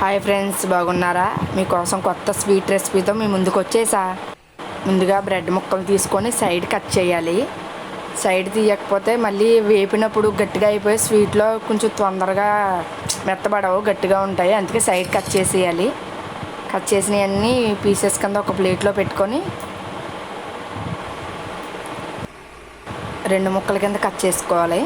Hi friends బాగున్నారా? మీకోసం కొత్త స్వీట్ రెసిపీతో మీ ముందుకు వచ్చేసా. ముందుగా బ్రెడ్ ముక్కలు తీసుకొని సైడ్ కట్ చేయాలి. సైడ్ తీయకపోతే మళ్ళీ వేపినప్పుడు గట్టిగా అయిపోయి స్వీట్లో కొంచెం తొందరగా మెత్తబడవు గట్టిగా ఉంటాయి. అందుకే సైడ్ కట్ చేసేయాలి. కట్ చేసినవన్నీ పీసెస్ కింద ఒక ప్లేట్లో పెట్టుకొని రెండు ముక్కల కింద కట్ చేసుకోవాలి.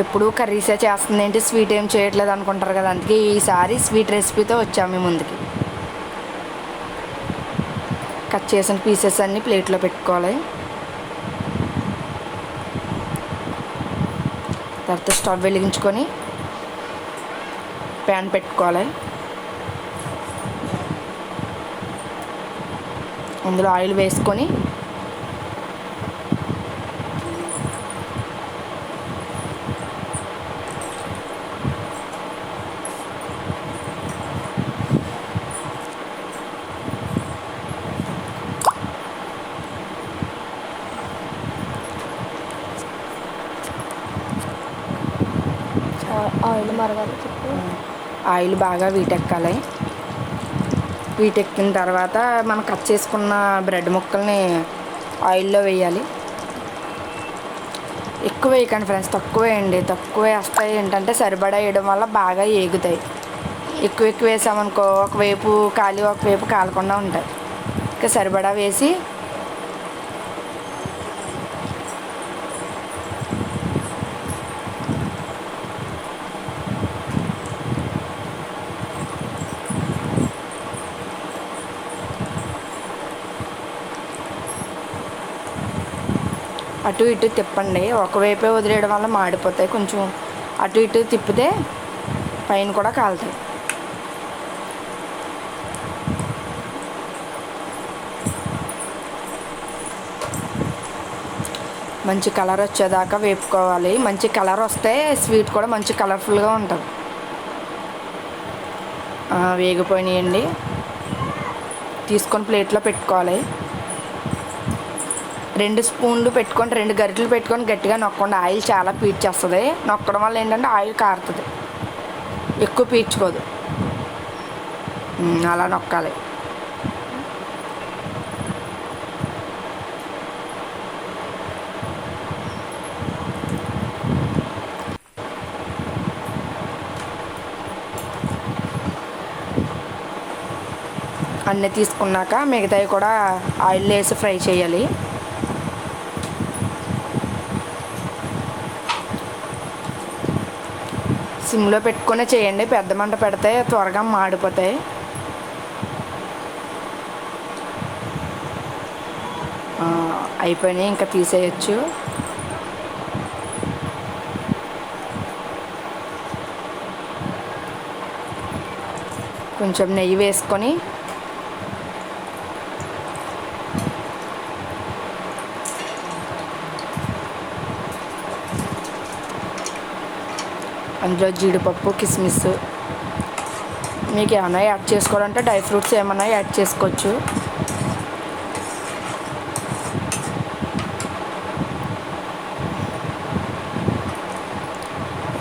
ఎప్పుడు కర్రీసే చేస్తుంది ఏంటి స్వీట్ ఏం చేయట్లేదు అనుకుంటారు కదా అందుకే ఈసారి స్వీట్ రెసిపీతో వచ్చాము ముందుకి. కట్ చేసిన పీసెస్ అన్నీ ప్లేట్లో పెట్టుకోవాలి. తర్వాత స్టవ్ వెలిగించుకొని ప్యాన్ పెట్టుకోవాలి. అందులో ఆయిల్ వేసుకొని ఆయిల్ మరగాలి చెప్పు. ఆయిల్ బాగా వీటెక్కాలి. వీటెక్కిన తర్వాత మనం కట్ చేసుకున్న బ్రెడ్ ముక్కల్ని ఆయిల్లో వేయాలి. ఎక్కువ వేయకండి ఫ్రెండ్స్ తక్కువ వేయండి. తక్కువ వేస్తాయి ఏంటంటే సరిపడా వేయడం వల్ల బాగా ఏగుతాయి. ఎక్కువ ఎక్కువ వేసామనుకో ఒకవైపు కాలి ఒకవైపు కాలకుండా ఉంటాయి. ఇంకా సరిపడా వేసి అటు ఇటు తిప్పండి. ఒకవైపే వదిలేయడం వల్ల మాడిపోతాయి. కొంచెం అటు ఇటు తిప్పితే పైన కూడా కాలుతాయి. మంచి కలర్ వచ్చేదాకా వేపుకోవాలి. మంచి కలర్ వస్తే స్వీట్ కూడా మంచి కలర్ఫుల్గా ఉంటుంది. వేగిపోయినాయండి. తీసుకొని ప్లేట్లో పెట్టుకోవాలి. రెండు స్పూన్లు పెట్టుకొని రెండు గరిటెలు పెట్టుకొని గట్టిగా నొక్కండి. ఆయిల్ చాలా పీడ్చేస్తుంది. నొక్కడం వల్ల ఏంటంటే ఆయిల్ కారుతుంది. ఎక్కువ పీడ్చుకోదు. అలా నొక్కాలి. అన్నీ తీసుకున్నాక మిగతావి కూడా ఆయిల్ వేసి ఫ్రై చేయాలి. సిమ్లో పెట్టుకునే చేయండి. పెద్ద మంట పెడితే త్వరగా మాడిపోతాయి. అయిపోయినాయి. ఇంకా తీసేయచ్చు. కొంచెం నెయ్యి వేసుకొని అందులో జీడిపప్పు కిస్మిస్. మీకు ఏమైనా యాడ్ చేసుకోవాలంటే డ్రై ఫ్రూట్స్ ఏమైనా యాడ్ చేసుకోవచ్చు.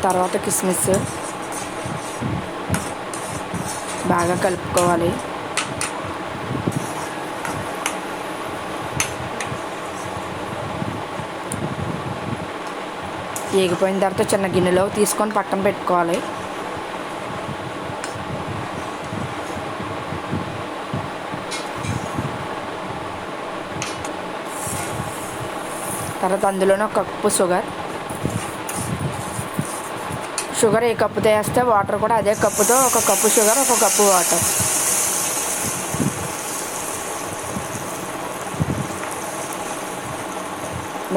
తర్వాత కిస్మిస్. బాగా కలుపుకోవాలి. ఏగిపోయిన తర్వాత చిన్న గిన్నెలో తీసుకొని పక్కన పెట్టుకోవాలి. తర్వాత అందులోనే ఒక కప్పు షుగర్. షుగర్ ఏ కప్పుతో వేస్తే వాటర్ కూడా అదే కప్పుతో ఒక కప్పు షుగర్ ఒక కప్పు వాటర్.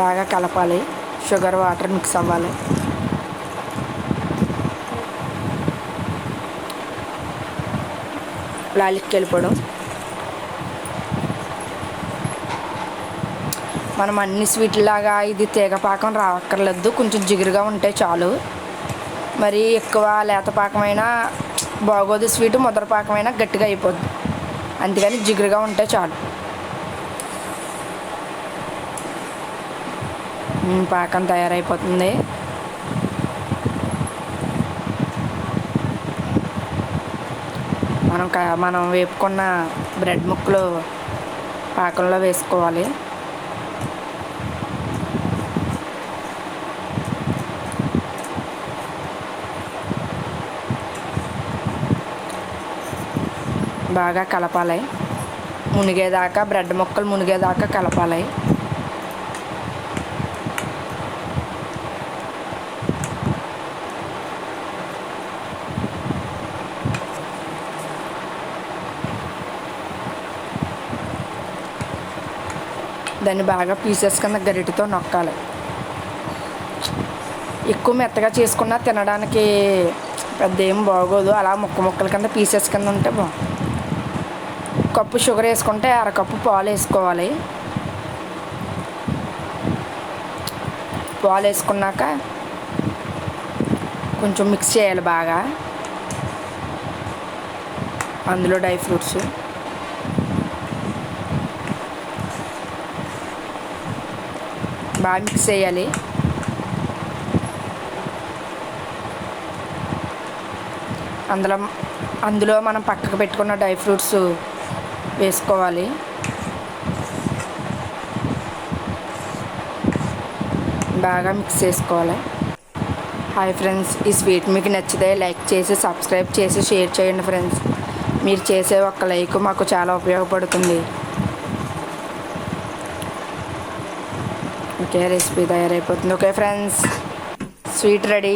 బాగా కలపాలి. షుగర్ వాటర్ మిక్స్ అవ్వాలి. లాలికి వెళ్ళిపోవడం మనం అన్ని స్వీట్లాగా ఇది తీగ పాకం రావక్కర్లేదు కొంచెం జిగురుగా ఉంటే చాలు. మరి ఎక్కువ లేత పాకమైనా బాగోదు స్వీట్ ముద్ర పాకమైనా గట్టిగా అయిపోద్ది. అందుకని జిగురుగా ఉంటే చాలు. పాకం తయారైపోతుంది. మనం మనం వేపుకున్న బ్రెడ్ ముక్కలు పాకంలో వేసుకోవాలి. బాగా కలపాలి. మునిగేదాకా బ్రెడ్ ముక్కలు మునిగేదాకా కలపాలి. దాన్ని బాగా పీసెస్ కింద గరిటితో నొక్కాలి. ఎక్కువ మెత్తగా చేసుకున్నా తినడానికి పెద్ద ఏం బాగోదు. అలా ముక్క ముక్కల కింద పీసెస్ కింద ఉంటే బాగుంది కప్పు షుగర్ వేసుకుంటే అరకప్పు పాలు వేసుకోవాలి. పాలు వేసుకున్నాక కొంచెం మిక్స్ చేయాలి బాగా. అందులో డ్రై ఫ్రూట్స్. బాగా మిక్స్ చేయాలి. అందులో అందులో మనం పక్కకు పెట్టుకున్న డ్రై ఫ్రూట్స్ వేసుకోవాలి. బాగా మిక్స్ చేసుకోవాలి. హాయ్ ఫ్రెండ్స్ ఈ స్వీట్ మీకు నచ్చితే లైక్ చేసి సబ్స్క్రైబ్ చేసి షేర్ చేయండి ఫ్రెండ్స్. మీరు చేసే ఒక్క లైక్ మాకు చాలా ఉపయోగపడుతుంది. ఓకే రెసిపీ తయారైపోతుంది ఓకే ఫ్రెండ్స్ స్వీట్ రెడీ